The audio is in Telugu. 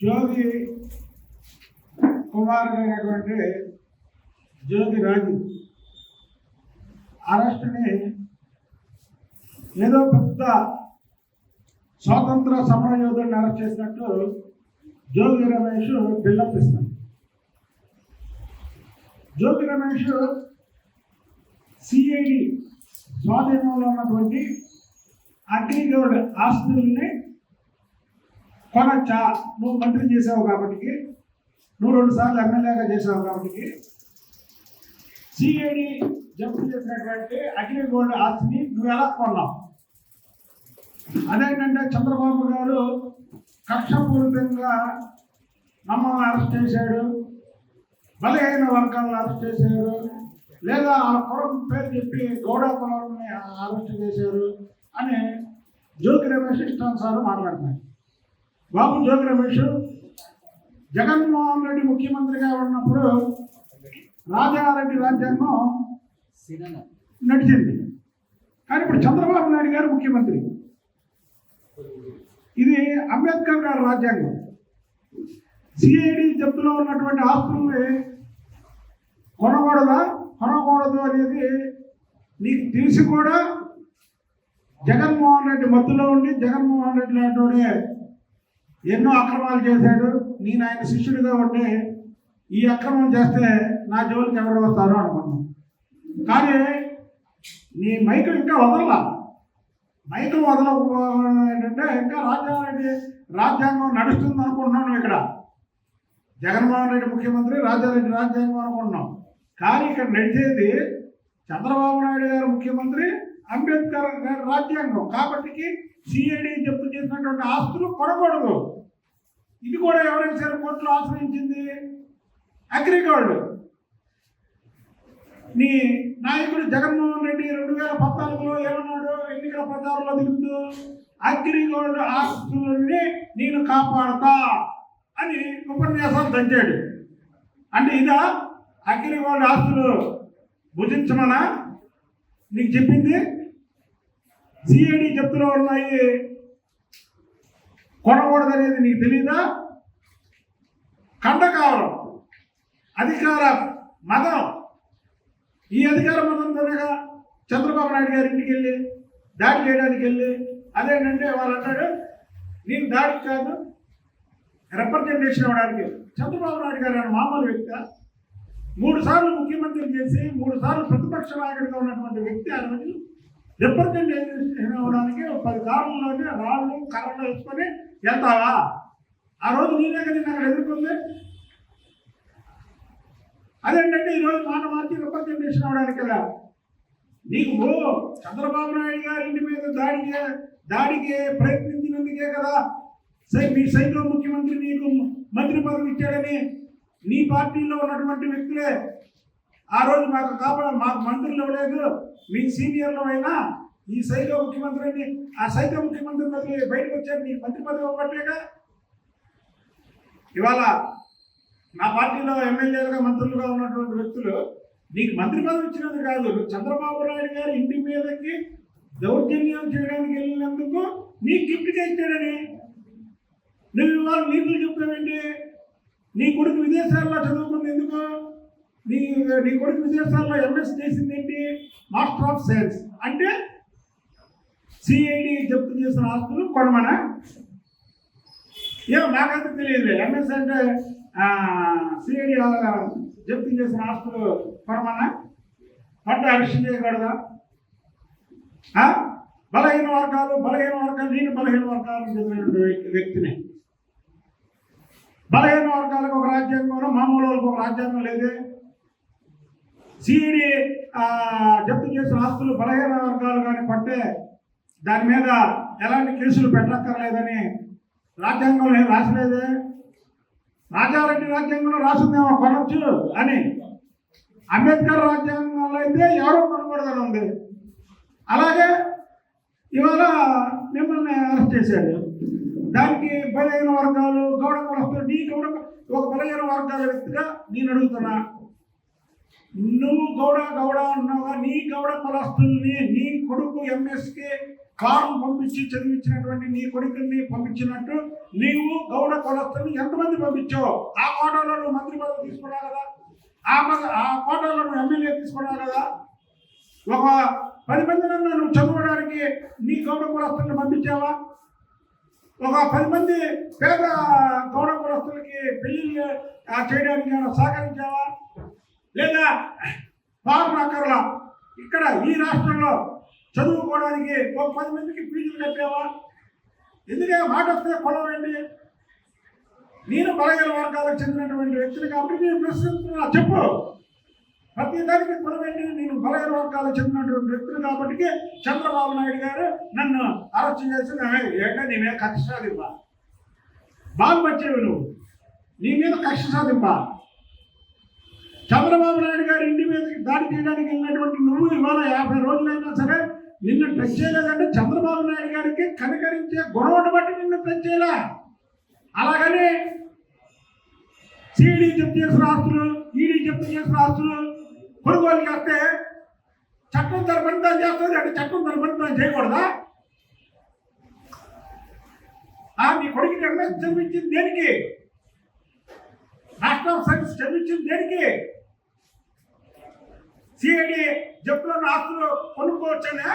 జ్యోతి కుమారుడైనటువంటి జ్యోతి రాజు అరెస్ట్ని ఏదో పెద్ద స్వాతంత్ర సమర యోధుడిని అరెస్ట్ చేసినట్టు జ్యోతి రమేష్ బిల్డప్ ఇస్తాడు. జ్యోతి రమేష్ సిఐడి స్వాధీనంలో ఉన్నటువంటి అగ్రిగోల్డ్ ఆస్తుల్ని కొనచ్చా నువ్వు మంత్రి చేసావు కాబట్టి నువ్వు రెండు సార్లు ఎమ్మెల్యేగా చేసావు కాబట్టి సిఐడి జప్తు చేసినటువంటి అగ్రిగోల్డ్ ఆస్తిని నువ్వు ఎలా కొన్నావు? అదేంటంటే చంద్రబాబు గారు కక్షపూరితంగా మమ్మల్ని అరెస్ట్ చేశాడు. బలహీన వర్గాలను అరెస్ట్ చేశారు. లేదా ఆ కులం పేరు చెప్పి గౌడ కులాన్ని అరెస్ట్ చేశారు అని జ్యోతి రమేష్ ఇష్టానుసారం మాట్లాడుతున్నారు. బాబు జ్యోతి రమేష్ జగన్మోహన్ రెడ్డి ముఖ్యమంత్రిగా ఉన్నప్పుడు రాజారెడ్డి రాజ్యాంగం నడిచింది. కానీ ఇప్పుడు చంద్రబాబు నాయుడు గారు ముఖ్యమంత్రి. ఇది అంబేద్కర్ గారి రాజ్యాంగం. సిఐడి జప్తులో ఉన్నటువంటి ఆస్తుల్ని కొనకూడదా కొనకూడదు అనేది నీకు తెలిసి కూడా జగన్మోహన్ రెడ్డి మధ్యలో ఉండి జగన్మోహన్ రెడ్డి లాంటి ఎన్నో అక్రమాలు చేశాడు. నేను ఆయన శిష్యుడిగా ఉంటే ఈ అక్రమం చేస్తే నా జోలికి ఎవరు వస్తారు అనుకున్నాను. కానీ నీ మైకు ఇంకా వదలలా? మైకు వదల ఏంటంటే ఇంకా రాజ్యాంగం రాజ్యాంగం నడుస్తుంది అనుకుంటున్నాను ఇక్కడ. జగన్మోహన్ రెడ్డి ముఖ్యమంత్రి రాజారెడ్డి రాజ్యాంగం అనుకుంటున్నాం. కానీ ఇక్కడ నడిచేది చంద్రబాబు నాయుడు గారు ముఖ్యమంత్రి అంబేద్కర్ గారి రాజ్యాంగం. కాబట్టి సిఐడి జప్తు చేసినటువంటి ఆస్తులు కొనకూడదు. ఇది కూడా ఎవరైనా కోర్టులో ఆశ్రయించింది? అగ్రిగోల్డ్. నీ నాయకుడు జగన్మోహన్ రెడ్డి రెండు వేల పద్నాలుగులో ఏమన్నాడు? ఎన్నికల ప్రచారంలో దిగుతూ అగ్రిగోల్డ్ ఆస్తుల నుండి నేను కాపాడతా అని ఉపన్యాసాలు దంచాడు. అంటే ఇదా? అగ్రిగోల్డ్ ఆస్తులు భుజించమనా? నీకు చెప్పింది? సిఐడి జప్తులో ఉన్నాయి. కొనకూడదనేది నీకు తెలియదా కండకావరం అధికార మదం ఈ అధికార మతంతోనేగా చంద్రబాబు నాయుడు గారి ఇంటికి వెళ్ళి దాడి చేయడానికి వెళ్ళి అదేంటంటే వాళ్ళు అన్నాడు నేను దాడి కాదు రిప్రజెంటేషన్ ఇవ్వడానికి చంద్రబాబు నాయుడు గారు ఆయన మామూలు వ్యక్తి. మూడు సార్లు ముఖ్యమంత్రి చేసి మూడు సార్లు ప్రతిపక్ష నాయకుడిగా ఉన్నటువంటి వ్యక్తి ఆ రిప్రజెంటేషన్ ఇవ్వడానికి? ఒక పది కార్లలోనే రాళ్ళు కర్రలు వేసుకొని వెళ్తావా? ఆ రోజు నేనే కదా అక్కడ ఎదుర్కొంది? అదేంటంటే ఈరోజు మాట మార్చి రిప్రజెంటేషన్ అవ్వడానికి కదా నీకు చంద్రబాబు నాయుడు గారి ఇంటి మీద దాడికి దాడికి ప్రయత్నించినందుకే కదా సై మీ సైకో ముఖ్యమంత్రి నీకు మంత్రి పదవి ఇచ్చాడని నీ పార్టీలో ఉన్నటువంటి వ్యక్తులే ఆ రోజు మాకు కాపాడ మాకు మంత్రులు ఇవ్వలేదు మీ సీనియర్లు అయినా ఈ సైకో ముఖ్యమంత్రిని ఆ సైకో ముఖ్యమంత్రి బదిలీ బయటకు వచ్చారు. నీకు మంత్రి పదవి ఇవ్వట్లేగా ఇవాళ నా పార్టీలో ఎమ్మెల్యేలుగా మంత్రులుగా ఉన్నటువంటి వ్యక్తులు నీకు మంత్రి పదవి ఇచ్చినది కాదు. చంద్రబాబు నాయుడు గారి ఇంటి మీదకి దౌర్జన్యం చేయడానికి వెళ్ళినందుకు నీ గిఫ్ట్గా ఇచ్చాడని నువ్వు ఇవాళ నీతులు చెప్తావేంటి నీ కొడుకు విదేశాల్లో చదువుకుంది ఎందుకు? నీ నీ కొడుకు విదేశాల్లో ఎంఎస్ చేసింది ఏంటి మాస్టర్ ఆఫ్ సైన్స్ అంటే సిఐడి జప్తు చేసిన ఆస్తులు కొనమనా? ఏం నాకైతే తెలియదు ఎంఎస్ అంటే సిఐడి జప్తు చేసిన ఆస్తులు కొనమనా? పంట అరెస్ట్ చేయకూడదా? బలహీన వర్గాలు బలహీన వర్గాలు నేను బలహీన వర్గాలకు చెందినటువంటి వ్యక్తిని. బలహీన వర్గాలకు ఒక రాజ్యాంగం మామూలు వాళ్ళకి ఒక రాజ్యాంగం లేదే. సిఐడి జప్తు చేసిన ఆస్తులు బలహీన వర్గాలు కానీ పట్టే దాని మీద ఎలాంటి కేసులు పెట్టక్కర్లేదని రాజ్యాంగంలో ఏం రాసలేదే? రాజారెడ్డి రాజ్యాంగంలో రాసిందేమో కొనొచ్చు అని. అంబేద్కర్ రాజ్యాంగంలో అయితే ఎవరో కొనకూడదని ఉంది. అలాగే ఇవాళ మిమ్మల్ని అరెస్ట్ చేశారు. దానికి బలహీన వర్గాలు గౌడ కులస్తులు నీ గౌడ ఒక బలహీన వర్గాల వ్యక్తిగా నేను అడుగుతున్నా. నువ్వు గౌడ గౌడ అన్నావా? నీ గౌడ కులస్తుల్ని నీ కొడుకు ఎంఎస్కి కారు పంపించి చదివించినటువంటి నీ కొడుకుల్ని పంపించినట్టు నీవు గౌడ కులస్తుల్ని ఎంతమంది పంపించావు? ఆ కోటలో నువ్వు మంత్రి పదవి తీసుకున్నావు కదా? ఆ ఆ కోటలో నువ్వు ఎమ్మెల్యే తీసుకున్నావు కదా? ఒక పది మంది నన్ను నువ్వు చదవడానికి నీ గౌడ కులస్తుల్ని పంపించావా? ఒక పది మంది పేద గౌడ కులస్తులకి పెళ్ళి చేయడానికి సహకరించావా? లేదా ఫార్మ్ ఇక్కడ ఈ రాష్ట్రంలో చదువుకోవడానికి ఒక పది మందికి ఫీజులు కట్టావా? ఎందుకే మాట వస్తే కొలవండి? నేను బలహీన వర్గాలకు చెందినటువంటి వ్యక్తిని కాబట్టి నేను ప్రశ్నిస్తున్నా. చెప్పు. ప్రతి దానికి కొలవండి. నేను బలహీన వర్గాలకు చెందినటువంటి వ్యక్తిని కాబట్టి చంద్రబాబు నాయుడు గారు నన్ను అరెస్ట్ చేసి ఏంటంటే ఏంటో నీ మీద కక్ష సాధింపా. బాగా వచ్చేవి నువ్వు. నీ మీద కక్ష సాధింపా. చంద్రబాబు నాయుడు గారి ఇంటి మీదకి దాడి చేయడానికి వెళ్ళినటువంటి నువ్వు ఇవాళ యాభై రోజులైనా సరే నిన్ను టచ్ చేయలేదంటే చంద్రబాబు నాయుడు గారికి కనికరించే గొడవను బట్టి నిన్ను టచ్ చేయలే. అలాగని సిఈడి జప్తు చేసిన ఆస్తులు ఈడీ జప్తు చేసిన ఆస్తులు కొనుగోలు చేస్తే చట్టం తన దాన్ని చేస్తుంది అంటే చట్టం తన దాన్ని చేయకూడదా? మీ నీ కొడుకు నిర్ణయం చదివించింది దేనికి? నేషనల్ సర్వీస్ చదివించింది దేనికి? సిఐడి జప్పులో ఆస్తులు కొనుక్కోవచ్చనే